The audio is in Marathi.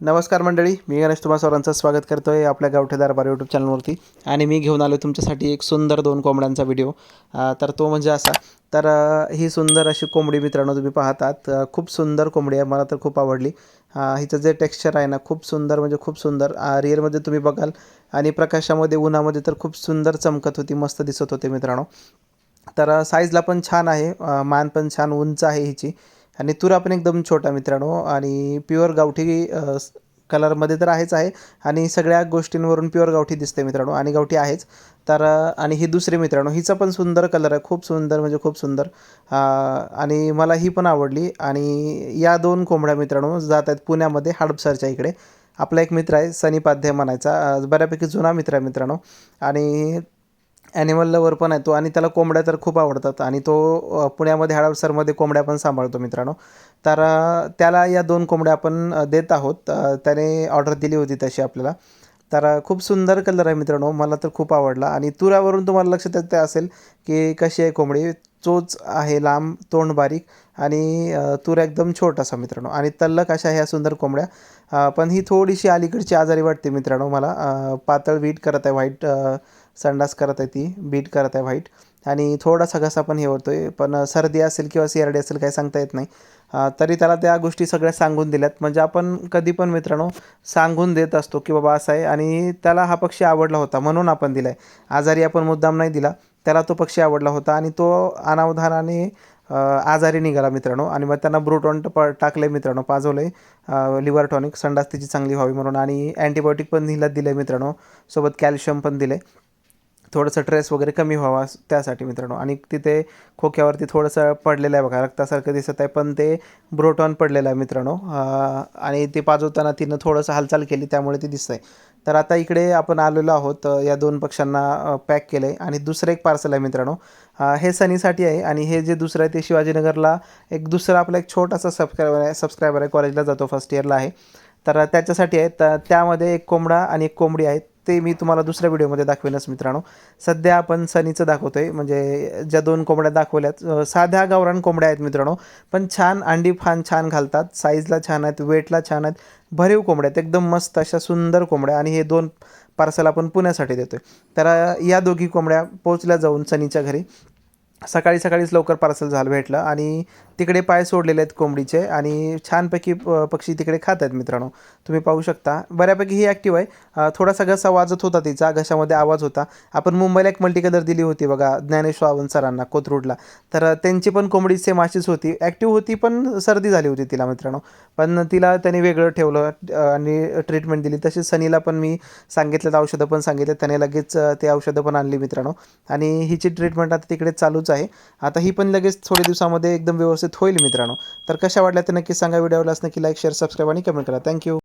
नमस्कार मंडळी मी गणेश तुम्हा सर्वांचं स्वागत करतो आहे आपल्या गावठी दरबार यूट्यूब चॅनलवरती आणि मी घेऊन आलो तुमच्यासाठी एक सुंदर दोन कोंबड्यांचा व्हिडिओ तर तो म्हणजे असा. तर ही सुंदर अशी कोंबडी मित्रांनो तुम्ही पाहतात. खूप सुंदर कोंबडी आहे मला तर खूप आवडली. हिचं जे टेक्स्चर आहे ना खूप सुंदर म्हणजे खूप सुंदर. रिअलमध्ये तुम्ही बघाल आणि प्रकाशामध्ये उन्हामध्ये तर खूप सुंदर चमकत होती मस्त दिसत होते मित्रांनो. तर साईजला पण छान आहे. मान पण छान उंच आहे हिची. आणि तुरा पण एकदम छोटा मित्रांनो. आणि प्युअर गावठी कलरमध्ये तर आहेच आहे. आणि सगळ्या गोष्टींवरून प्युअर गावठी दिसते मित्रांनो. आणि गावठी आहेच. तर आणि ही दुसरी मित्रांनो हिचा पण सुंदर कलर आहे. खूप सुंदर म्हणजे खूप सुंदर. आणि मला ही पण आवडली. आणि या दोन कोंबड्या मित्रांनो जात आहेत पुण्यामध्ये हडपसरच्या इकडे. आपला एक मित्र आहे सनी म्हणायचा. बऱ्यापैकी जुना मित्र आहे मित्रांनो. आणि ॲनिमल लवर पण आहे तो आणि त्याला कोंबड्या तर खूप आवडतात. आणि तो पुण्यामध्ये हडपसरमध्ये कोंबड्या पण सांभाळतो मित्रांनो. तर त्याला या दोन कोंबड्या आपण देत आहोत. त्याने ऑर्डर दिली होती तशी आपल्याला. तर खूप सुंदर कलर आहे मित्रांनो. मला तर खूप आवडला. आणि तुरावरून तुम्हाला लक्षात येते असेल की कशी आहे कोंबडी? चोच आहे लांब तोंड बारीक आणि तूर एकदम छोटासा मित्रांनो. आणि तल्लक अशा ह्या सुंदर कोंबड्या. पण ही थोडीशी अलीकडची आजारी वाटते मित्रांनो मला. पातळ वीट करत आहे व्हाईट संडास करत आहे ती. बीट करत आहे व्हाईट. आणि थोडासा घसा पण हे होतो आहे पण सर्दी असेल किंवा सीआरडी असेल काही सांगता येत नाही. तरी त्याला त्या गोष्टी सगळ्या सांगून दिल्यात. म्हणजे आपण कधी पण मित्रांनो सांगून देत असतो की बाबा असं आहे. आणि त्याला हा पक्षी आवडला होता म्हणून आपण दिला आहे आजारी आपण मुद्दाम नाही दिला. त्याला तो पक्षी आवडला होता आणि तो अनावधानाने आजारी निघाला मित्रांनो. आणि मग त्यांना ब्रोटॉन प टाकले मित्रांनो पाजवले लिव्हर टॉनिक संडास तिची चांगली व्हावी म्हणून. आणि अँटीबायोटिक पण हिला दिले मित्रांनो. सोबत कॅल्शियम पण दिले थोडंसं ट्रेस वगैरे कमी व्हावा त्यासाठी मित्रांनो. आणि तिथे खोक्यावरती थोडंसं पडलेलं आहे बघा. रक्तासारखं दिसत आहे पण ते ब्रोटॉन पडलेलं आहे मित्रांनो. आणि ते पाजवताना तिनं थोडंसं हालचाल केली त्यामुळे ते दिसतं आहे तर आता इकडे आपण आलेलो आहोत या दोन पक्ष्यांना पॅक केलं. आहे आणि दुसरं एक पार्सल आहे मित्रांनो. हे सनीसाठी आहे आणि हे जे दुसरं आहे ते शिवाजीनगरला एक दुसरा आपला एक छोटासा सबस्क्रायबर आहे सबस्क्रायबर आहे. कॉलेजला जातो फर्स्ट इयरला आहे. तर त्याच्यासाठी आहे. तर त्यामध्ये एक कोंबडा आणि एक कोंबडी आहे ते मी तुम्हाला दुसऱ्या व्हिडिओमध्ये दाखवेनच मित्रांनो. सध्या आपण सनीचं दाखवतो आहे म्हणजे ज्या दोन कोंबड्या दाखवल्यात साध्या गावरान कोंबड्या आहेत मित्रांनो पण छान अंडी फान छान घालतात. साईजला छान आहेत वेटला छान आहेत. भरीव कोंबड्या आहेत. एकदम मस्त अशा सुंदर कोंबड्या आणि हे दोन पार्सल आपण पुण्यासाठी देतो आहे तर या दोघी कोंबड्या पोचल्या जाऊन सनीच्या घरी. सकाळी सकाळीच लवकर पार्सल झालं भेटलं आणि तिकडे पाय सोडलेले आहेत कोंबडीचे आणि छानपैकी प- पक्षी तिकडे खात आहेत मित्रांनो. तुम्ही पाहू शकता. बऱ्यापैकी ही ॲक्टिव्ह आहे. थोडासा घसा वाजत होता तिचा. घशामध्ये आवाज होता. आपण मुंबईला एक मल्टी कलर दिली होती बघा ज्ञानेश्वर आवन सरांना कोथरूडला. तर त्यांची पण कोंबडी सेम अशीच होती. ॲक्टिव्ह होती पण सर्दी झाली होती तिला मित्रांनो. पण तिला त्याने वेगळं ठेवलं आणि ट्रीटमेंट दिली. तसेच सनीला पण मी सांगितलं औषधं पण सांगितलं त्याने लगेच ते औषधं पण आणली मित्रांनो. आणि हिची ट्रीटमेंट आता तिकडे चालूच आहे. आहे. आता ही पण लगेच थोड्या दिवसामध्ये एकदम व्यवस्थित होईल मित्रांनो. तर कशा वाटल्या ते नक्की सांगा. व्हिडिओला नक्की लाईक शेअर सबस्क्राईब आणि कमेंट करा. Thank you